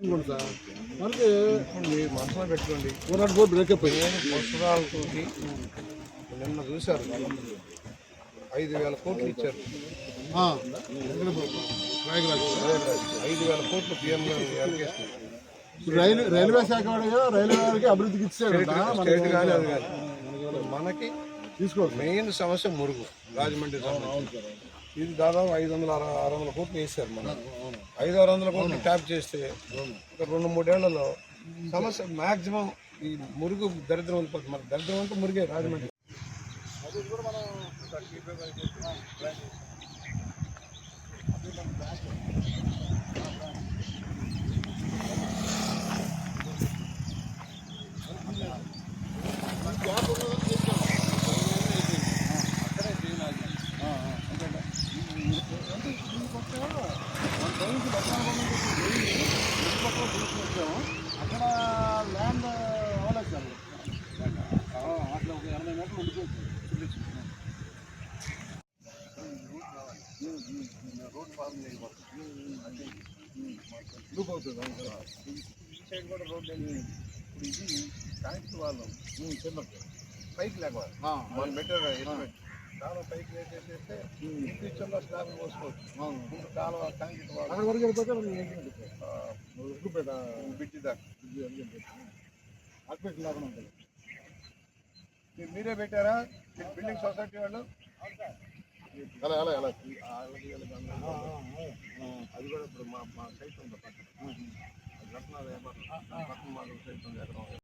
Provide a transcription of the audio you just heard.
మనకి మీరు మనసులో పెట్టుకోండి ఫోర్ నాట్ బ్రేక్ బ్రేకప్ అయ్యి నిన్న చూశారు ఐదు వేల కోట్లు ఇచ్చారు ఐదు వేల కోట్లు పిఎం ఎలకేషన్ రైల్వే రైల్వే శాఖ వాడిగా రైల్వే వారికి అభివృద్ధికి ఇచ్చాడు స్టేట్ కానీ అది కాదు మనకి తీసుకో మెయిన్ సమస్య మురుగు రాజమండ్రి ఇది దాదాపు ఐదు వందల ఆరు వందల కోట్లు వేసారు మనం ఐదు ఆరు వందల కోట్లు ట్యాప్ చేస్తే ఒక రెండు మూడేళ్ళలో సమస్య మాక్సిమం ఈ మురుగు దరిద్రం వెళ్ళిపోతుంది మన దరిద్రం అంతా మురిగే రాజమండ్రి. రోడ్ అవుతుంది ఈ సైడ్ కూడా రోడ్డు ఇప్పుడు ఇది కనెక్ట్ వాళ్ళు ఉమ్, పైకి మనం బెటర్ ఎస్టిమేట్ కాలువ పైకి వేసేస్తే ఈ ఫ్యూచర్లో స్లాబ్ పోసుకోవచ్చు ముందు కాలువ కాంక్రీట్ వాళ్ళు అక్కడ వరకు వెళ్ళిపోతే మనం ఏంటి బిడ్డి దాకా లేకుండా ఉంటుంది. మీరు మీరే పెట్టారా? బిల్డింగ్ సొసైటీ వాళ్ళు? అలా అలా అలా. అది కూడా ఇప్పుడు మా మా సైట్ ఉంది పక్కన. రత్నాలు ఏమన్నా పక్కన మా సైట్ ఉంది ఎకరం